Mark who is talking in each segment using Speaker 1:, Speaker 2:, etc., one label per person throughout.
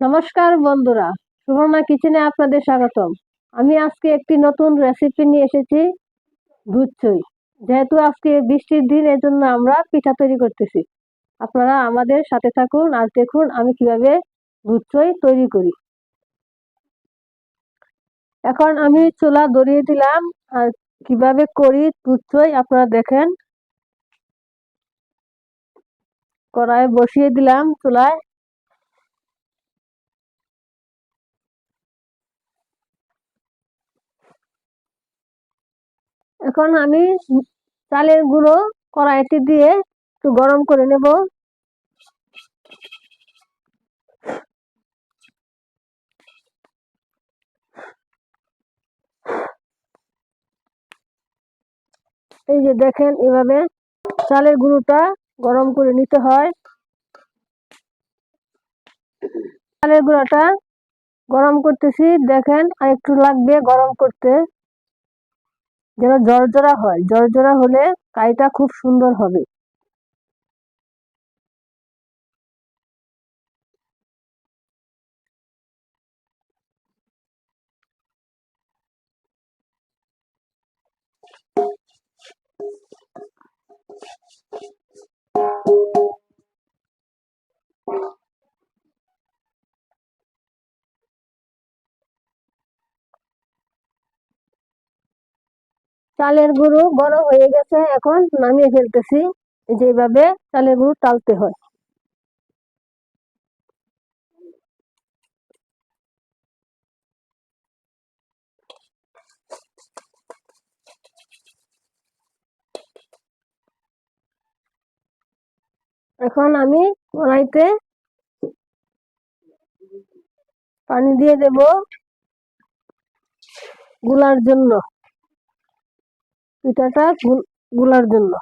Speaker 1: নমস্কার বন্ধুরা, সুবর্ণা কিচেনে আপনাদের স্বাগতম। আমি আজকে একটি নতুন রেসিপি নিয়ে এসেছি, দুধ চই। যেহেতু আজকে বৃষ্টির দিন এর জন্য আমরা পিঠা তৈরি করতেছি। আপনারা আমাদের সাথে থাকুন আর দেখুন আমি কীভাবে দুধ চই তৈরি করি। এখন আমি চুলা ধরিয়ে দিলাম, আর কীভাবে করি দুধ চই আপনারা দেখেন। কড়াই বসিয়ে দিলাম চুলায়। এখন আমি চালের গুঁড়ো কড়াইটি দিয়ে একটু গরম করে নেব। এই যে দেখেন, এভাবে চালের গুঁড়োটা গরম করে নিতে হয়। চালের গুঁড়োটা গরম করতেছি, দেখেন আর একটু লাগবে গরম করতে। যেন জর্জরা হয়। জর্জরা হলে কাইটা খুব সুন্দর হবে। চালের গুঁড়ো বড় হয়ে গেছে, এখন নামিয়ে ফেলতেছি। যেভাবে চালের গুঁড়ো টালতে হয়। এখন আমি কড়াইতে পানি দিয়ে দেবগুলার জন্য। পিঠাটা গুলার জন্য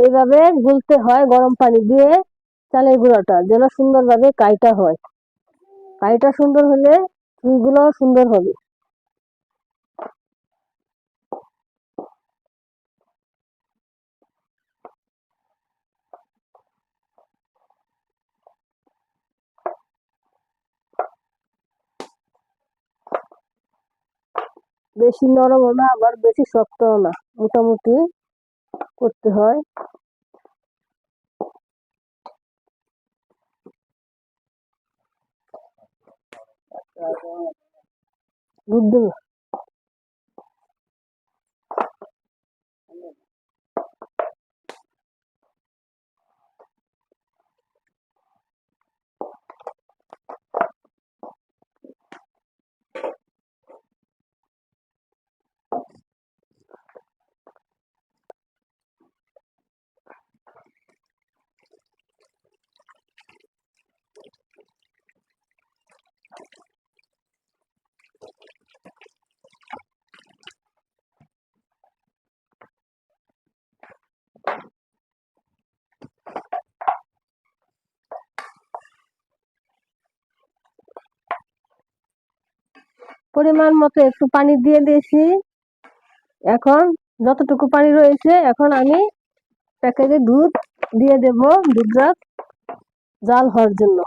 Speaker 1: এইভাবে গুলতে হয় গরম পানি দিয়ে চালের গুঁড়োটা, যেন সুন্দরভাবে কাইটা হয়। কাইটা সুন্দর হলে চুইগুলো সুন্দর হবে। বেশি নরমও না আবার বেশি শক্তও না, মোটামুটি করতে হয়। দুধ দেবো পরিমাণ মতো একটু পানি দিয়ে দিয়েছি। এখন যতটুকু পানি রয়েছে, এখন আমি প্যাকেটে দুধ দিয়ে দেব, দুধ জাল হওয়ার জন্য।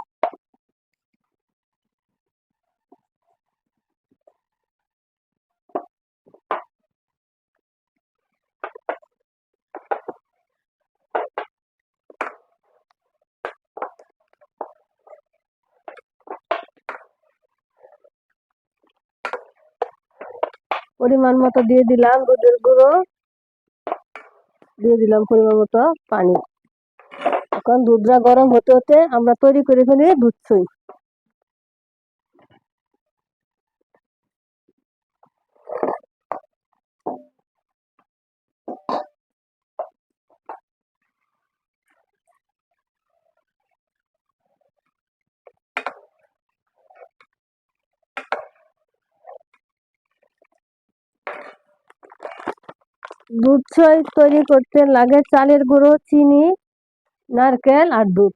Speaker 1: পরিমাণ মতো দিয়ে দিলাম দুধের গুঁড়ো। দিয়ে দিলাম পরিমাণ মতো পানি। এখন দুধটা গরম হতে হতে আমরা তৈরি করে ফেলি দুধ দুধ ছই তৈরি করতে লাগে চালের গুঁড়ো, চিনি, নারকেল আর দুধ।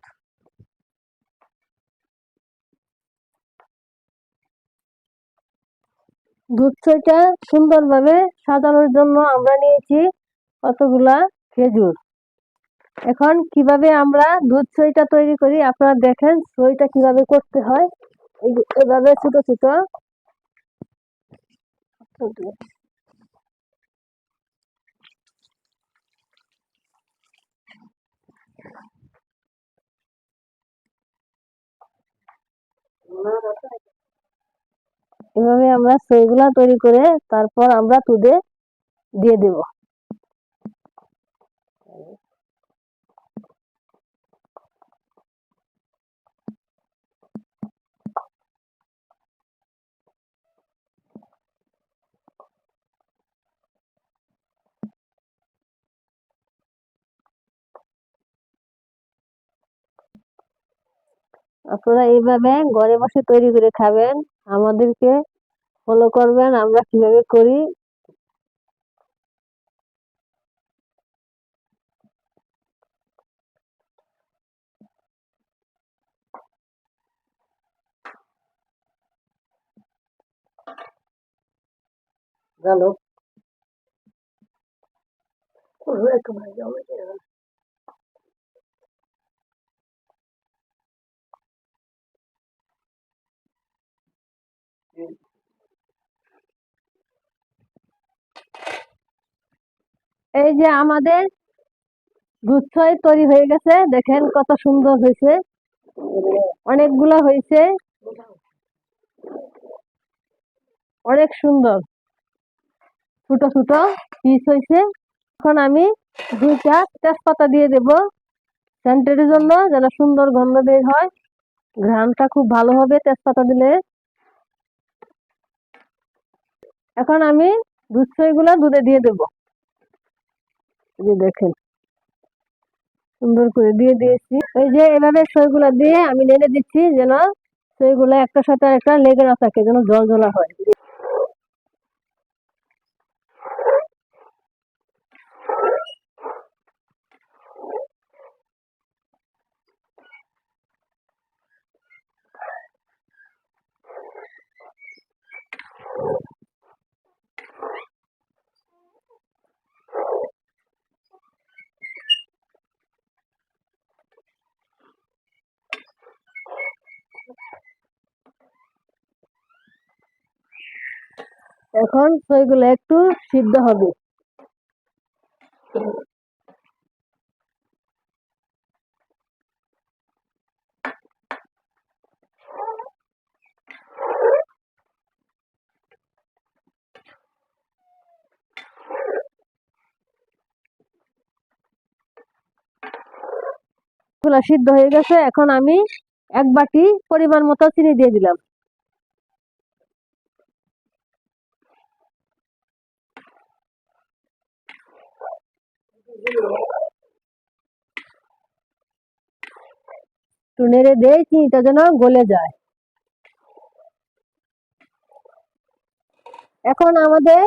Speaker 1: দুধ ছইটা সুন্দরভাবে সাজানোর জন্য আমরা নিয়েছি কতগুলা খেজুর। এখন কীভাবে আমরা দুধ ছইটা তৈরি করি আপনারা দেখেন ছইটা কীভাবে করতে হয়। এভাবে ছোট ছোট। এভাবে আমরা সেইগুলা তৈরি করে তারপর আমরা তুলে দিয়ে দেব। আপনারা এইভাবে ঘরে বসে তৈরি করে খাবেন আমাদেরকে ফলো করবেন আমরা কীভাবে করি। জানো এই যে আমাদের ছয় তৈরি হয়ে গেছে, দেখেন কত সুন্দর হয়েছে। অনেকগুলো হয়েছে। অনেক সুন্দর। ছোট ছোট পিস হয়েছে। এখন আমি দুইটা তেজপাতা দিয়ে দেব সেন্টের জন্য, যেন সুন্দর গন্ধ বের হয়। ঘ্রাণটা খুব ভালো হবে তেজপাতা দিলে। এখন আমি দুধ ছইগুলো দুধে দিয়ে দেব। যে দেখেন। সুন্দর করে দিয়ে দিয়েছি। এই যে এভাবে সইগুলা দিয়ে আমি নেড়ে দিচ্ছি যেন সইগুলো একটা সাথে একটা লেগে না থাকে, যেন জল জলা হয়। এখন সইগুলো একটু সিদ্ধ হবে। সিদ্ধ হয়ে গেছে, এখন আমি এক বাটি পরিমাণ মতো চিনি দিয়ে দিলাম। একটু নেড়ে দেই চিনিটা যেন গলে যায়। এখন আমাদের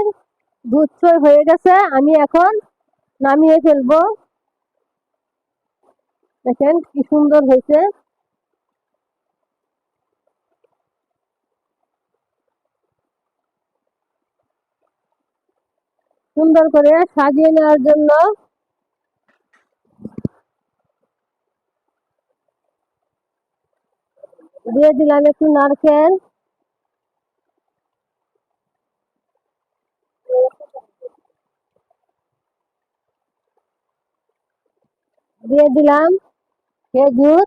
Speaker 1: দুধ ছয় হয়ে গেছে, আমি এখন নামিয়ে ফেলব। দেখেন কি সুন্দর হয়েছে। সুন্দর করে সাজিয়ে নেওয়ার জন্য দিয়ে দিলাম একটু নারকেল। দিয়ে দিলাম খেজুর।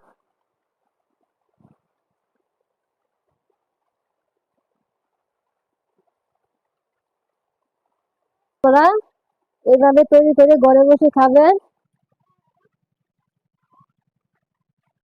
Speaker 1: আপনারা এভাবে তৈরি করে ঘরে বসে খাবেন।